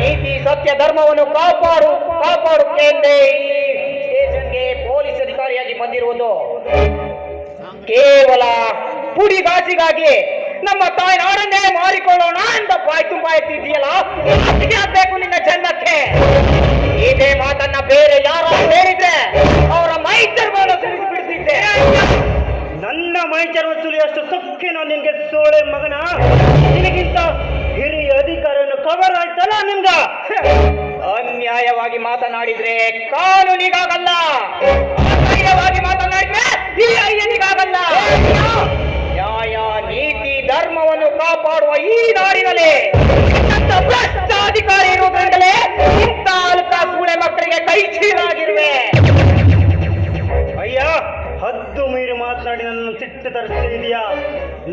ನೀತಿ ಸತ್ಯ ಧರ್ಮವನ್ನು ಕಾಪಾಡು ಕಾಪಾಡುತ್ತೇನೆ ಈ ಪೊಲೀಸ್ ಅಧಿಕಾರಿಯಾಗಿ ಬಂದಿರುವುದು ಕೇವಲ ಪುಡಿಗಾಸಿಗಾಗಿ ನಮ್ಮ ತಾಯ್ನಾಡನ್ನೇ ಮಾರಿಕೊಳ್ಳೋಣ ಅಂತ ಬಾಯ್ ತುಂಬಾ ಎತ್ತಿದೆಯಲ್ಲ ಆಗ್ಬೇಕು ನಿನ್ನ ಜನ್ಮಕ್ಕೆ? ಇದೇ ಮಾತನ್ನ ಬೇರೆ ಯಾರು ಹೇಳಿದ್ರೆ ಅವರ ಮೈ ಚರ್ಮವನ್ನು ಸುರಿದು ಬಿಡ್ತಿದ್ದೆ. ನನ್ನ ಮೈಚರ್ಮ ಸುಲಿಯಷ್ಟು ನಾನು ನಿನ್ಗೆ ಸೋಳೆ ಮಗನ. ನಿನಗಿಂತ ಹಿರಿಯ ಅಧಿಕಾರಿಯನ್ನು ಆಯ್ತಲ್ಲ ನಿಮ್ಗ. ಅನ್ಯಾಯವಾಗಿ ಮಾತನಾಡಿದ್ರೆ ಕಾನೂನಿಗಾಗಲ್ಲ. ಅನ್ಯಾಯವಾಗಿ ಮಾತನಾಡಿದ್ರೆ ನ್ಯಾಯ, ನೀತಿ, ಧರ್ಮವನ್ನು ಕಾಪಾಡುವ ಈ ನಾಡಿನಲ್ಲಿ ಭ್ರಷ್ಟಾಧಿಕಾರಿ ಇರುವುದರಿಂದಲೇ ಇಂಥ ಅಲ್ಪ ಸೂಳೆ ಮಕ್ಕಳಿಗೆ ಕೈ ಚೀರಾಗಿರುವೆ. ಅಯ್ಯ, ಹದ್ದು ಮೀರಿ ಮಾತನಾಡಿ ನನ್ನ ಸಿಟ್ಟು ತರಿಸ್ತಾ ಇದೆಯಾ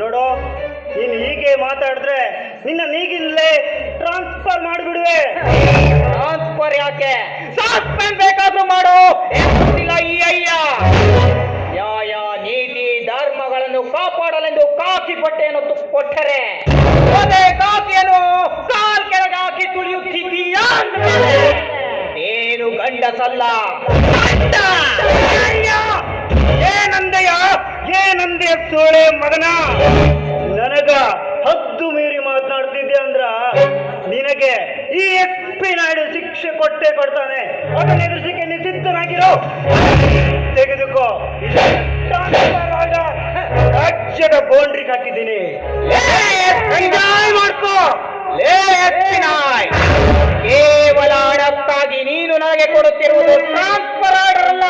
ನೋಡೋ, ನೀನು ಹೀಗೆ ಮಾತಾಡಿದ್ರೆ ನಿನ್ನ ನೀಗಿನಲ್ಲೇ ಟ್ರಾನ್ಸ್ಫರ್ ಮಾಡಿಬಿಡುವೆ. ಟ್ರಾನ್ಸ್ಫರ್ ಯಾಕೆ? ಸಸ್ಪೆಂಡ್ ಬೇಕಾದ್ರೂ ಮಾಡು. ಇಲ್ಲ ಈ ಅಯ್ಯ. ನ್ಯಾಯ ನೀತಿ ಧರ್ಮಗಳನ್ನು ಕಾಪಾಡಲೆಂದು ಕಾಕಿ ಬಟ್ಟೆಯನ್ನು ಕೊಟ್ಟರೆ. ಅದೇ ಕಾಕಿಯನ್ನು ಕಾಲ್ ಕೆಳಗೆ ಹಾಕಿ ತುಳಿಯುತ್ತಿದ್ದೀಯ ಏನು ಗಂಡಸಲ್ಲ! ಏನಂದೆಯ ಏನಂದೆ ಸೋಳೆ ಮಗನ! ನನಗ ಈ ನಾಯ್ಡು ಶಿಕ್ಷೆ ಕೊಟ್ಟೆ ಕೊಡ್ತಾನೆ. ಅದನ್ನ ಎದುರಿಸಿಕೆ ನಿಸಿದ್ಧನಾಗಿರೋ ತೆಗೆದುಕೋ. ರಾಜ್ಯದ ಬೌಂಡ್ರಿ ಹಾಕಿದ್ದೀನಿ. ಮಾಡ್ಕೋ. ಕೇವಲ ಅಡಕ್ಕಾಗಿ ನೀನು ನನಗೆ ಕೊಡುತ್ತಿರುವುದು ಟ್ರಾನ್ಸ್ಫರ್ ಆರ್ಡರ್ ಅಲ್ಲ.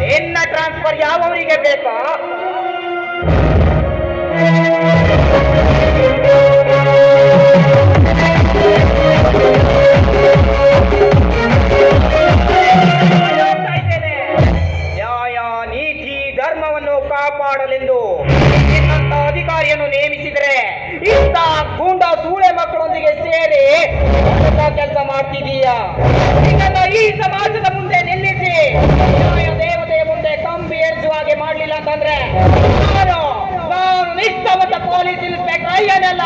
ನಿನ್ನ ಟ್ರಾನ್ಸ್ಫರ್ ಯಾವವರಿಗೆ ಬೇಕಾ? ನಿನ್ನಂತ ಅಧಿಕಾರಿಯನ್ನು ನೇಮಿಸಿದರೆ ಇಂಥ ಗೂಂಡ ಸೂಳೆ ಮಕ್ಕಳೊಂದಿಗೆ ಸೇರಿ ಕೆಲಸ ಮಾಡ್ತಿದೀಯಾ ಈ ಸಮಾಜದ ಮುಂದೆ ನಿಲ್ಲಿಸಿ. ದೇವತೆಯ ಮುಂದೆ ಕಂಬಿ ಏರಿಸುವ ಹಾಗೆ ಮಾಡ್ಲಿಲ್ಲ ಅಂತಂದ್ರೆ ನಾನು ನಿಷ್ಠಾವಂತ ಪೊಲೀಸ್ ಇನ್ಸ್ಪೆಕ್ಟರ್ ಅಯ್ಯನೆಲ್ಲ.